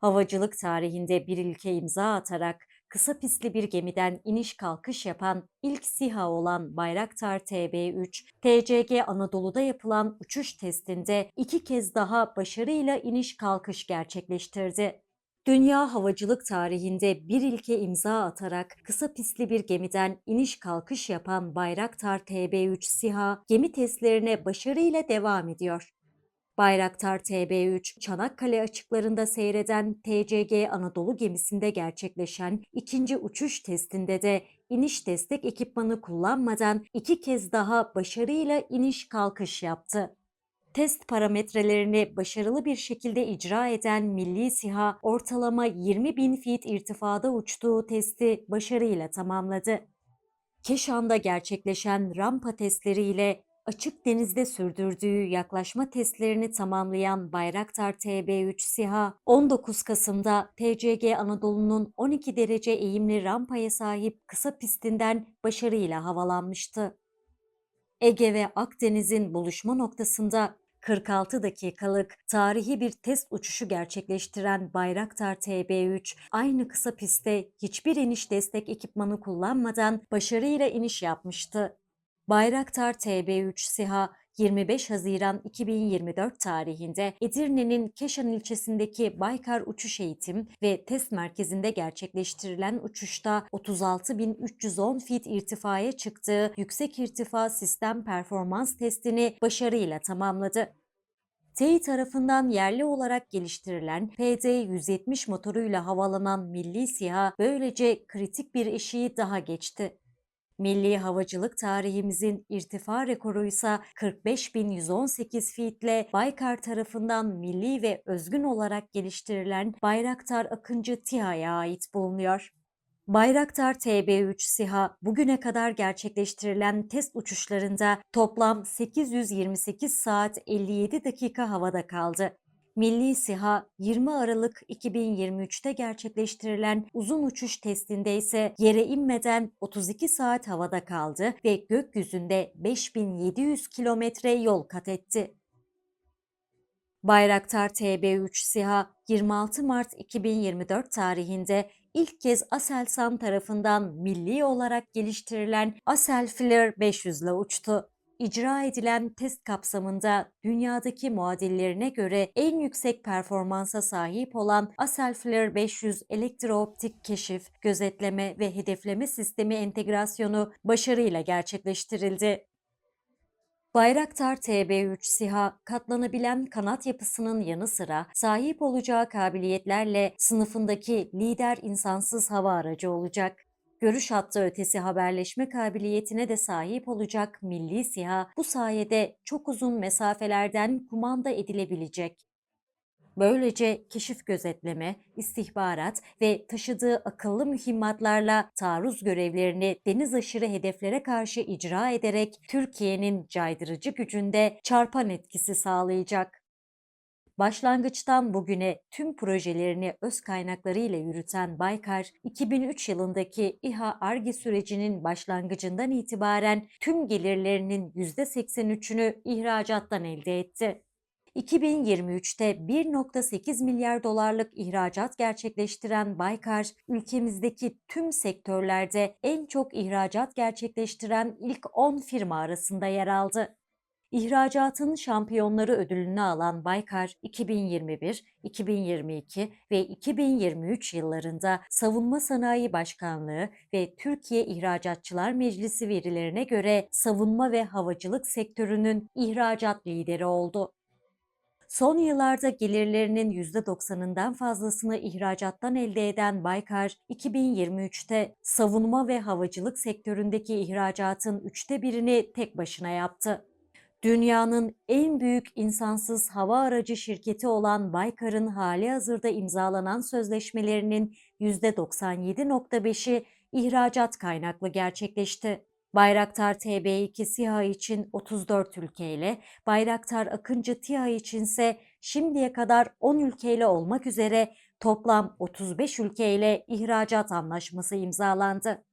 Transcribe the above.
Havacılık tarihinde bir ilke imza atarak kısa pistli bir gemiden iniş kalkış yapan ilk SİHA olan Bayraktar TB3, TCG Anadolu'da yapılan uçuş testinde iki kez daha başarıyla iniş kalkış gerçekleştirdi. Dünya havacılık tarihinde bir ilke imza atarak kısa pistli bir gemiden iniş kalkış yapan Bayraktar TB3 SİHA gemi testlerine başarıyla devam ediyor. Bayraktar TB3, Çanakkale açıklarında seyreden TCG Anadolu gemisinde gerçekleşen ikinci uçuş testinde de iniş destek ekipmanı kullanmadan iki kez daha başarıyla iniş kalkış yaptı. Test parametrelerini başarılı bir şekilde icra eden Milli SİHA ortalama 20 bin feet irtifada uçtuğu testi başarıyla tamamladı. Keşan'da gerçekleşen rampa testleriyle açık denizde sürdürdüğü yaklaşma testlerini tamamlayan Bayraktar TB3 SİHA, 19 Kasım'da TCG Anadolu'nun 12 derece eğimli rampaya sahip kısa pistinden başarıyla havalanmıştı. Ege ve Akdeniz'in buluşma noktasında 46 dakikalık tarihi bir test uçuşu gerçekleştiren Bayraktar TB3 aynı kısa pistte hiçbir iniş destek ekipmanı kullanmadan başarıyla iniş yapmıştı. Bayraktar TB3 SİHA 25 Haziran 2024 tarihinde Edirne'nin Keşan ilçesindeki Baykar Uçuş Eğitim ve Test Merkezi'nde gerçekleştirilen uçuşta 36.310 fit irtifaya çıktığı yüksek irtifa sistem performans testini başarıyla tamamladı. TEİ tarafından yerli olarak geliştirilen PD-170 motoruyla havalanan Milli SİHA böylece kritik bir eşiği daha geçti. Milli havacılık tarihimizin irtifa rekoru ise 45.118 fitle Baykar tarafından milli ve özgün olarak geliştirilen Bayraktar Akıncı TİHA'ya ait bulunuyor. Bayraktar TB3 SİHA bugüne kadar gerçekleştirilen test uçuşlarında toplam 828 saat 57 dakika havada kaldı. Milli SİHA 20 Aralık 2023'te gerçekleştirilen uzun uçuş testinde ise yere inmeden 32 saat havada kaldı ve gökyüzünde 5700 kilometre yol kat etti. Bayraktar TB3 SİHA 26 Mart 2024 tarihinde ilk kez Aselsan tarafından milli olarak geliştirilen Asel Flare 500 ile uçtu icra edilen test kapsamında dünyadaki muadillerine göre en yüksek performansa sahip olan Aselflare 500 elektrooptik keşif, gözetleme ve hedefleme sistemi entegrasyonu başarıyla gerçekleştirildi. Bayraktar TB3 SİHA katlanabilen kanat yapısının yanı sıra sahip olacağı kabiliyetlerle sınıfındaki lider insansız hava aracı olacak görüş hattı ötesi haberleşme kabiliyetine de sahip olacak Milli SİHA bu sayede çok uzun mesafelerden kumanda edilebilecek. Böylece keşif gözetleme, istihbarat ve taşıdığı akıllı mühimmatlarla taarruz görevlerini deniz aşırı hedeflere karşı icra ederek Türkiye'nin caydırıcı gücünde çarpan etkisi sağlayacak. Başlangıçtan bugüne tüm projelerini öz kaynakları ile yürüten Baykar, 2003 yılındaki İHA ARGE sürecinin başlangıcından itibaren tüm gelirlerinin %83'ünü ihracattan elde etti. 2023'te 1.8 milyar dolarlık ihracat gerçekleştiren Baykar, ülkemizdeki tüm sektörlerde en çok ihracat gerçekleştiren ilk 10 firma arasında yer aldı. İhracatın şampiyonları ödülünü alan Baykar 2021, 2022 ve 2023 yıllarında Savunma Sanayi Başkanlığı ve Türkiye İhracatçılar Meclisi verilerine göre savunma ve havacılık sektörünün ihracat lideri oldu. Son yıllarda gelirlerinin %90'ından fazlasını ihracattan elde eden Baykar, 2023'te savunma ve havacılık sektöründeki ihracatın üçte birini tek başına yaptı. Dünyanın en büyük insansız hava aracı şirketi olan Baykar'ın hali hazırda imzalanan sözleşmelerinin %97.5'i ihracat kaynaklı gerçekleşti. Bayraktar TB2 SİHA için 34 ülkeyle, Bayraktar Akıncı TİHA içinse şimdiye kadar 10 ülkeyle olmak üzere toplam 35 ülkeyle ihracat anlaşması imzalandı.